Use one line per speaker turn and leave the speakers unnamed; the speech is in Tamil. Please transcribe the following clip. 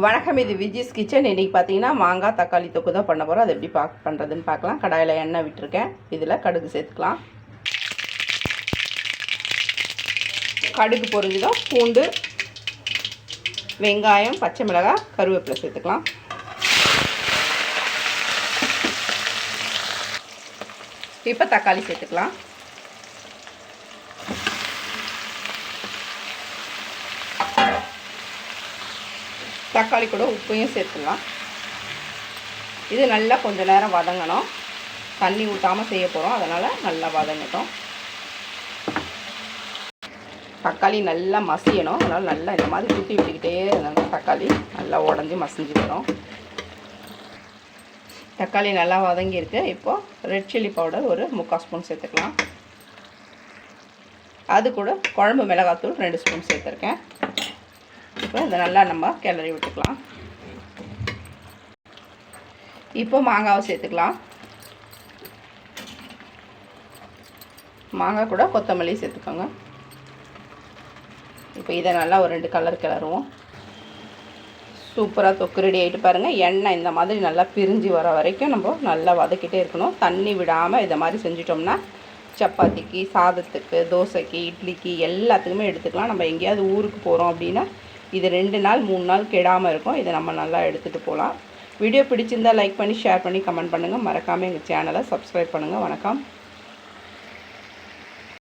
வணக்கம் இது விஜிஸ் கிச்சன். இன்றைக்கி பார்த்தீங்கன்னா மாங்காய் தக்காளி தொக்கு தான் பண்ண போகிறோம் அது எப்படி பா பண்ணுறதுன்னு பார்க்கலாம் கடாயில் எண்ணெய் விட்டுருக்கேன். இதில் கடுகு சேர்த்துக்கலாம். கடுகு பொரிஞ்சதும் பூண்டு வெங்காயம் பச்சை மிளகாய் கருவேப்பிலை சேர்த்துக்கலாம். இப்போ தக்காளி சேர்த்துக்கலாம். தக்காளி கூட உப்பையும் சேர்த்துக்கலாம் இது நல்லா கொஞ்சம் நேரம் வதங்கணும். தண்ணி ஊற்றாமல் செய்ய போகிறோம் அதனால் நல்லா வதங்கட்டும். தக்காளி நல்லா மசியணும். அதனால் நல்லா இந்த மாதிரி சுற்றி விட்டுக்கிட்டே இருந்தாங்க. தக்காளி நல்லா உடஞ்சி மசிஞ்சு வரும் தக்காளி நல்லா வதங்கியிருக்கு. இப்போது ரெட் சில்லி பவுடர் ஒரு முக்கால் ஸ்பூன் சேர்த்துக்கலாம். அது கூட குழம்பு மிளகாத்தூள் ரெண்டு ஸ்பூன் சேர்த்துருக்கேன். இப்போ இதை நல்லா நம்ம கிளறி விட்டுக்கலாம். இப்போ மாங்காவை சேர்த்துக்கலாம். மாங்காய் கூட கொத்தமல்லி சேர்த்துக்கோங்க. இப்போ இதை நல்லா ஒரு ரெண்டு கலர் கிளறுவோம். சூப்பராக தொக்கு ரெடி ஆகிட்டு பாருங்கள் எண்ணெய் இந்த மாதிரி நல்லா பிரிஞ்சு வர வரைக்கும் நம்ம நல்லா வதக்கிட்டே இருக்கணும். தண்ணி விடாமல் இதை மாதிரி செஞ்சிட்டோம்னா சப்பாத்திக்கு சாதத்துக்கு தோசைக்கு இட்லிக்கு எல்லாத்துக்குமே எடுத்துக்கலாம். நம்ம எங்கேயாவது ஊருக்கு போகிறோம் அப்படின்னா இது ரெண்டு நாள் மூணு நாள் கெடாமல் இருக்கும். இதை நம்ம நல்லா எடுத்துகிட்டு போகலாம் வீடியோ பிடிச்சிருந்தால் லைக் பண்ணி ஷேர் பண்ணி கமெண்ட் பண்ணுங்கள் மறக்காமல் எங்கள் சேனலை சப்ஸ்கிரைப் பண்ணுங்கள் வணக்கம்.